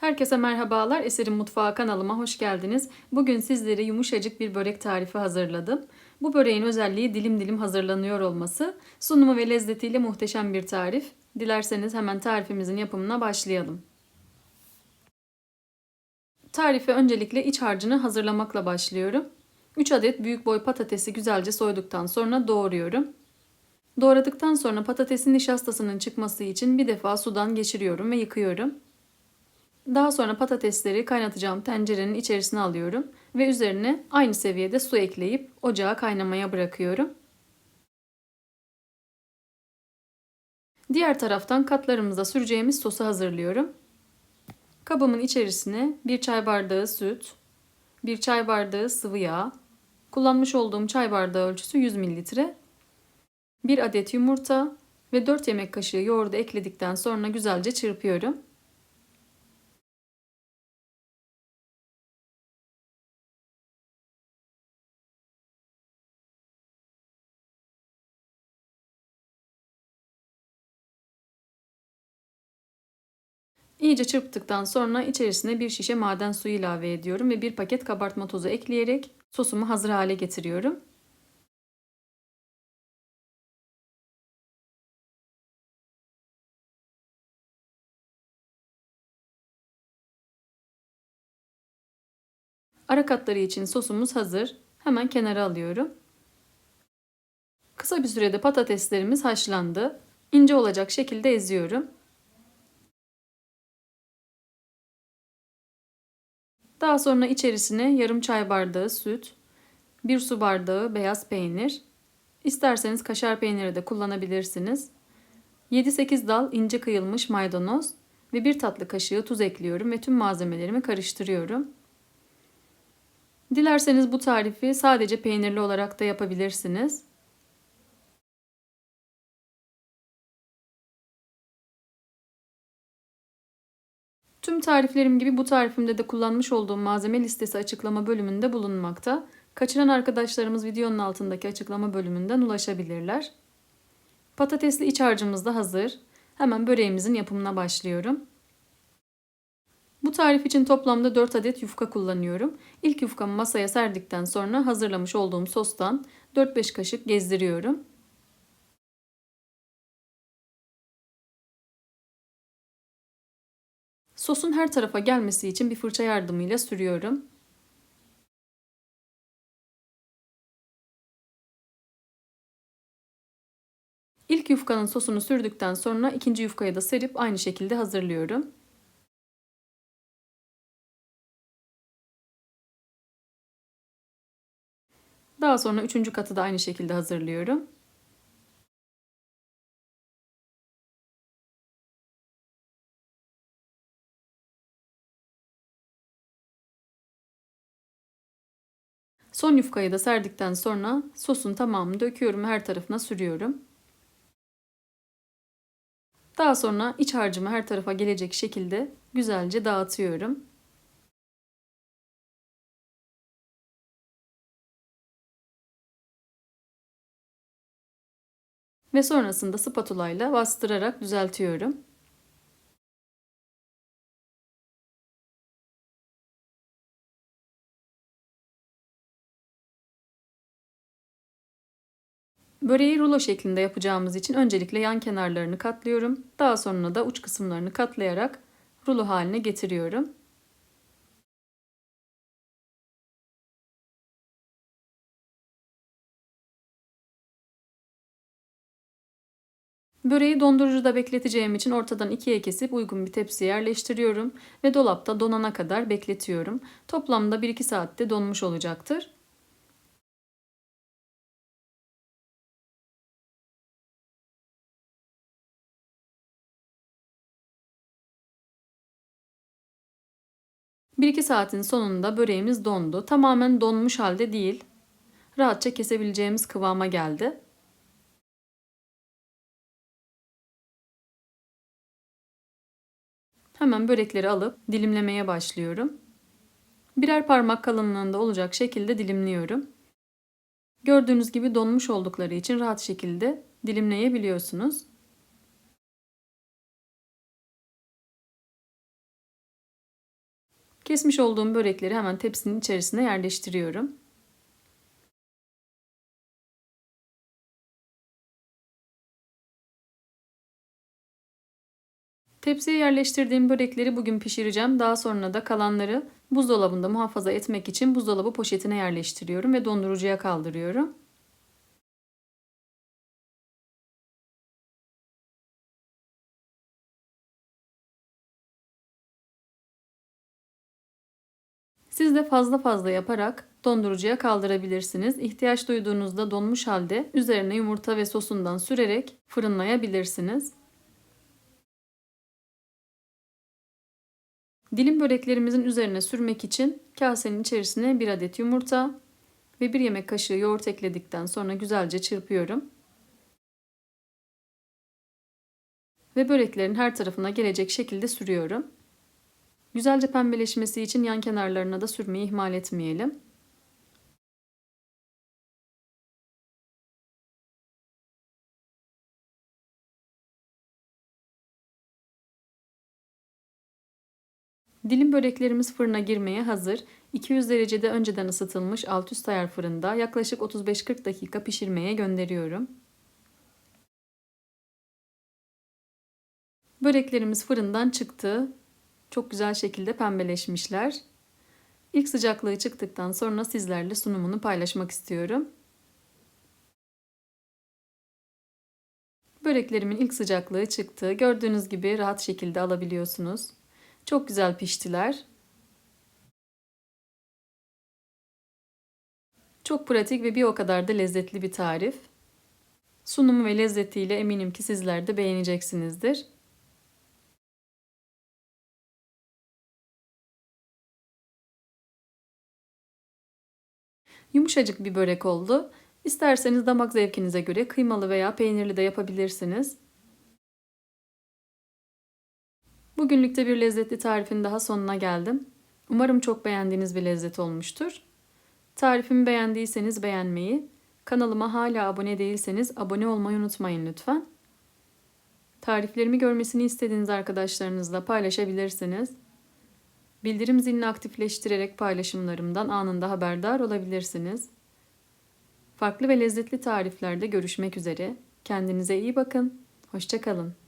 Herkese merhabalar. Eserim Mutfağı kanalıma hoş geldiniz. Bugün sizlere yumuşacık bir börek tarifi hazırladım. Bu böreğin özelliği dilim dilim hazırlanıyor olması. Sunumu ve lezzetiyle muhteşem bir tarif. Dilerseniz hemen tarifimizin yapımına başlayalım. Tarife öncelikle iç harcını hazırlamakla başlıyorum. 3 adet büyük boy patatesi güzelce soyduktan sonra doğruyorum. Doğradıktan sonra patatesin nişastasının çıkması için bir defa sudan geçiriyorum ve yıkıyorum. Daha sonra patatesleri kaynatacağım tencerenin içerisine alıyorum ve üzerine aynı seviyede su ekleyip ocağa kaynamaya bırakıyorum. Diğer taraftan katlarımıza süreceğimiz sosu hazırlıyorum. Kabımın içerisine bir çay bardağı süt, bir çay bardağı sıvı yağ, kullanmış olduğum çay bardağı ölçüsü 100 mililitre, bir adet yumurta ve 4 yemek kaşığı yoğurdu ekledikten sonra güzelce çırpıyorum. İyice çırptıktan sonra içerisine bir şişe maden suyu ilave ediyorum ve bir paket kabartma tozu ekleyerek sosumu hazır hale getiriyorum. Ara katları için sosumuz hazır. Hemen kenara alıyorum. Kısa bir sürede patateslerimiz haşlandı. İnce olacak şekilde eziyorum. Daha sonra içerisine yarım çay bardağı süt, bir su bardağı beyaz peynir, isterseniz kaşar peyniri de kullanabilirsiniz. 7-8 dal ince kıyılmış maydanoz ve bir tatlı kaşığı tuz ekliyorum ve tüm malzemelerimi karıştırıyorum. Dilerseniz bu tarifi sadece peynirli olarak da yapabilirsiniz. Tüm tariflerim gibi bu tarifimde de kullanmış olduğum malzeme listesi açıklama bölümünde bulunmakta. Kaçıran arkadaşlarımız videonun altındaki açıklama bölümünden ulaşabilirler. Patatesli iç harcımız da hazır. Hemen böreğimizin yapımına başlıyorum. Bu tarif için toplamda 4 adet yufka kullanıyorum. İlk yufkamı masaya serdikten sonra hazırlamış olduğum sostan 4-5 kaşık gezdiriyorum. Sosun her tarafa gelmesi için bir fırça yardımıyla sürüyorum. İlk yufkanın sosunu sürdükten sonra ikinci yufkayı da serip aynı şekilde hazırlıyorum. Daha sonra üçüncü katı da aynı şekilde hazırlıyorum. Son yufkayı da serdikten sonra sosun tamamını döküyorum her tarafına sürüyorum. Daha sonra iç harcımı her tarafa gelecek şekilde güzelce dağıtıyorum. Ve sonrasında spatula ile bastırarak düzeltiyorum. Böreği rulo şeklinde yapacağımız için öncelikle yan kenarlarını katlıyorum. Daha sonra da uç kısımlarını katlayarak rulo haline getiriyorum. Böreği dondurucuda bekleteceğim için ortadan ikiye kesip uygun bir tepsiye yerleştiriyorum ve dolapta donana kadar bekletiyorum. Toplamda 1-2 saatte donmuş olacaktır. Bir iki saatin sonunda böreğimiz dondu. Tamamen donmuş halde değil. Rahatça kesebileceğimiz kıvama geldi. Hemen börekleri alıp dilimlemeye başlıyorum. Birer parmak kalınlığında olacak şekilde dilimliyorum. Gördüğünüz gibi donmuş oldukları için rahat şekilde dilimleyebiliyorsunuz. Kesmiş olduğum börekleri hemen tepsinin içerisine yerleştiriyorum. Tepsiye yerleştirdiğim börekleri bugün pişireceğim. Daha sonra da kalanları buzdolabında muhafaza etmek için buzdolabı poşetine yerleştiriyorum ve dondurucuya kaldırıyorum. Siz de fazla fazla yaparak dondurucuya kaldırabilirsiniz. İhtiyaç duyduğunuzda donmuş halde üzerine yumurta ve sosundan sürerek fırınlayabilirsiniz. Dilim böreklerimizin üzerine sürmek için kasenin içerisine bir adet yumurta ve bir yemek kaşığı yoğurt ekledikten sonra güzelce çırpıyorum. Ve böreklerin her tarafına gelecek şekilde sürüyorum. Güzelce pembeleşmesi için yan kenarlarına da sürmeyi ihmal etmeyelim. Dilim böreklerimiz fırına girmeye hazır. 200 derecede önceden ısıtılmış alt üst ayar fırında yaklaşık 35-40 dakika pişirmeye gönderiyorum. Böreklerimiz fırından çıktı. Çok güzel şekilde pembeleşmişler. İlk sıcaklığı çıktıktan sonra sizlerle sunumunu paylaşmak istiyorum. Böreklerimin ilk sıcaklığı çıktı. Gördüğünüz gibi rahat şekilde alabiliyorsunuz. Çok güzel piştiler. Çok pratik ve bir o kadar da lezzetli bir tarif. Sunumu ve lezzetiyle eminim ki sizler de beğeneceksinizdir. Yumuşacık bir börek oldu. İsterseniz damak zevkinize göre kıymalı veya peynirli de yapabilirsiniz. Bugünlükte bir lezzetli tarifin daha sonuna geldim. Umarım çok beğendiğiniz bir lezzet olmuştur. Tarifimi beğendiyseniz beğenmeyi, kanalıma hala abone değilseniz abone olmayı unutmayın lütfen. Tariflerimi görmesini istediğiniz arkadaşlarınızla paylaşabilirsiniz. Bildirim zilini aktifleştirerek paylaşımlarımdan anında haberdar olabilirsiniz. Farklı ve lezzetli tariflerde görüşmek üzere. Kendinize iyi bakın. Hoşçakalın.